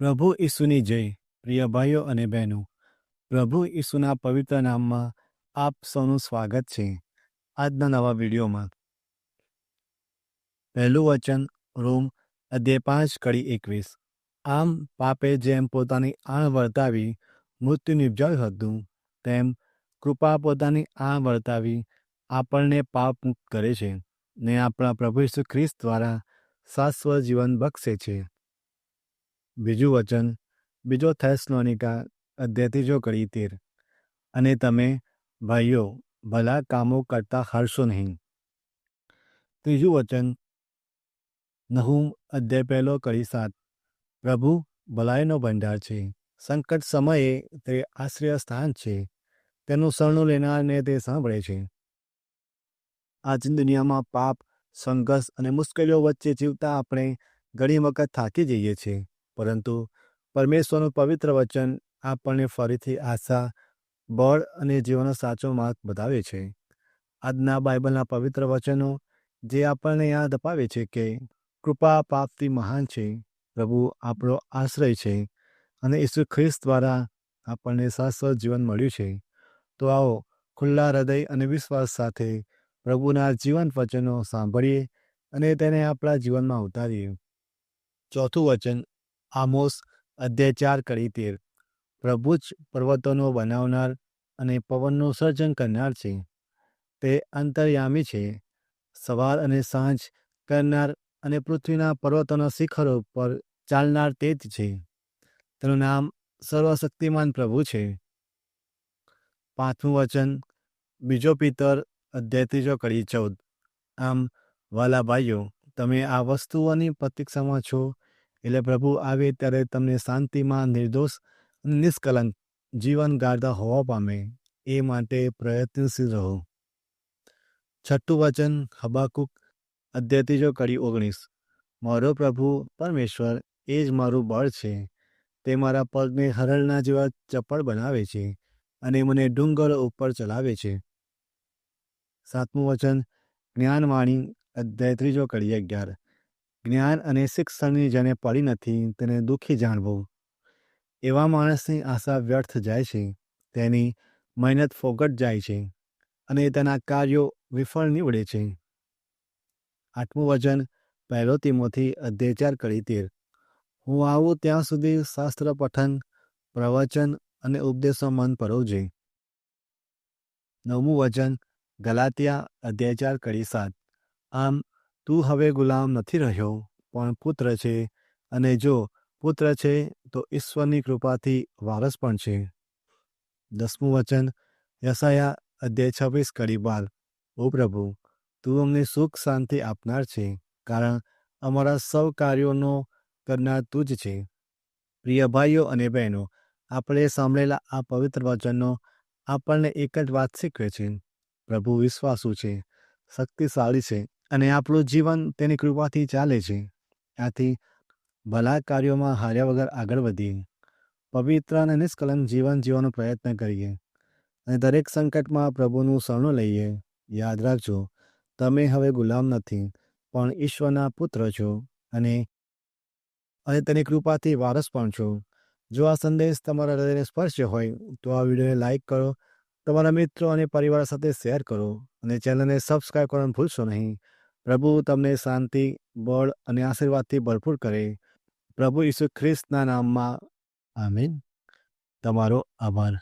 પ્રભુ ઈસુની જય, પ્રિય ભાઈઓ અને બહેનો. પ્રભુ ઈસુના પવિત્ર નામમાં આપ સૌનું સ્વાગત છે. આજના નવા વિડીયોમાં. પહેલું વચન, રોમ અધ્યાય પાંચ કડી એકવીસ. આમ પાપે જેમ પોતાની આણ વર્તાવી મૃત્યુ નિપજાવ્યું હતું તેમ કૃપા પોતાની આણ વર્તાવી, આપણને પાપ મુક્ત કરે છે ને આપણા પ્રભુ ઈસુ ખ્રિસ્ત દ્વારા શાશ્વત જીવન બક્ષે છે. બીજું વચન, બીજો થેસલોનિકા અધ્યાયથી ત્રીજો કરી તેર. અને તમે, ભાઈઓ, ભલા કામો કરતા હારશો નહીં. ત્રીજું વચન, નહુમ અધ્યાય પહેલો કરી સાત. પ્રભુ, ભલાઈનો ભંડાર છે. સંકટ સમયે તે આશ્રય સ્થાન છે. તેનું શરણું લેનારને તે સાંભળે છે. આજની દુનિયામાં પાપ, સંઘર્ષ અને મુશ્કેલીઓ વચ્ચે જીવતા આપણે ઘણી વખત થાકી જઈએ છીએ. પરંતુ પરમેશ્વરનું પવિત્ર વચન આપણને ફરીથી આશા, બળ અને જીવનનો સાચો માર્ગ બતાવે છે. આજના બાઇબલના પવિત્ર વચનો જે આપણને યાદ અપાવે છે કે કૃપા પાપથી મહાન છે, પ્રભુ આપણો આશ્રય છે અને ઈસુ ખ્રિસ્ત દ્વારા આપણને શાશ્વત જીવન મળ્યું છે. તો આવો ખુલ્લા હૃદય અને વિશ્વાસ સાથે પ્રભુના જીવન વચનો સાંભળીએ અને તેને આપણા જીવનમાં ઉતારીએ. ચોથું વચન આમોસ અધ્યાય ચાર કડી તેર. પ્રભુ જ પર્વતોનો બનાવનાર અને પવનનું સર્જન કરનાર છે. તે અંતર્યામી છે. સવાર અને સાંજ કરનાર અને પૃથ્વીના પર્વતોના શિખરો પર ચાલનાર તે જ છે. તેનું નામ સર્વશક્તિમાન પ્રભુ છે. પાંચમું વચન. બીજો પિતર અધ્યાય ત્રીજો કડી ચૌદ. આમ, વાલા ભાઈઓ, તમે આ વસ્તુઓની પ્રતીક્ષામાં છો એટલે પ્રભુ આવે ત્યારે તમને શાંતિમાં નિર્દોષ નિષ્કલંક જીવન ગાળતા હોવા પામે. એ માટે પ્રયત્નશીલ રહો. છઠ્ઠું વચન, હબાકુક અધ્યતીજો કડી ઓગણીસ. મારો પ્રભુ, પરમેશ્વર, એ જ મારું બળ છે. તે મારા પગને હરળના જેવા ચપ્પળ બનાવે છે અને મને ડુંગર ઉપર ચલાવે છે. સાતમું વચન, જ્ઞાનવાણી અધ્યાય ત્રીજો કડી અગિયાર. જ્ઞાન અને શિક્ષણની જેને પડી નથી, તેને દુઃખી જાણવું. એવા માણસની આશા વ્યર્થ જાય છે. તેની મહેનત ફોગટ જાય છે અને તેના કાર્યો વિફળ નીવડે છે. આઠમું વજન, પહેલો તિમોથી અધ્યાચાર કરી તીર. હું આવું ત્યાં સુધી શાસ્ત્ર, પઠન, પ્રવચન અને ઉપદેશો મન પરોવજે નવમું વચન ગલાતિયા અધ્યાચાર કરી સાત. આમ તું હવે ગુલામ નથી રહ્યો, પણ પુત્ર છે. અને જો પુત્ર છે, તો ઈશ્વરની કૃપાથી વારસ પણ છે. દસમું વચન યસાયા અધ્યાય છવ્વીસ કડી બાર. ઓ પ્રભુ, તું અમને સુખ શાંતિ આપનાર છે, કારણ અમારા સૌ કાર્યોનો કરનાર તું જ છે. પ્રિય ભાઈઓ અને બહેનો, આપણે સાંભળેલા આ પવિત્ર વચનો આપણને એક જ વાત શીખવે છે. પ્રભુ વિશ્વાસુ છે, શક્તિશાળી છે. અને આપણું જીવન તેની કૃપાથી ચાલે છે. આથી ભલા કાર્યોમાં હાર્યા વગર આગળ વધીએ. પવિત્ર અને નિષ્કલંક જીવન જીવવાનો પ્રયત્ન કરીએ. અને દરેક સંકટમાં પ્રભુનું શરણું લઈએ. યાદ રાખજો, તમે હવે ગુલામ નથી, પણ ઈશ્વરના પુત્ર છો અને અને તેની કૃપાથી વારસ પણ છો. જો આ સંદેશ તમારા હૃદયને સ્પર્શ્ય હોય, તો આ વિડીયોને લાઇક કરો, તમારા મિત્રો અને પરિવાર સાથે શેર કરો અને ચેનલને સબસ્ક્રાઈબ કરવાનું ભૂલશો નહીં. પ્રભુ તમને શાંતિ, બળ અને આશીર્વાદથી ભરપૂર કરે. પ્રભુ ઈસુ ખ્રિસ્તના નામમાં. આમીન. તમારો આભાર.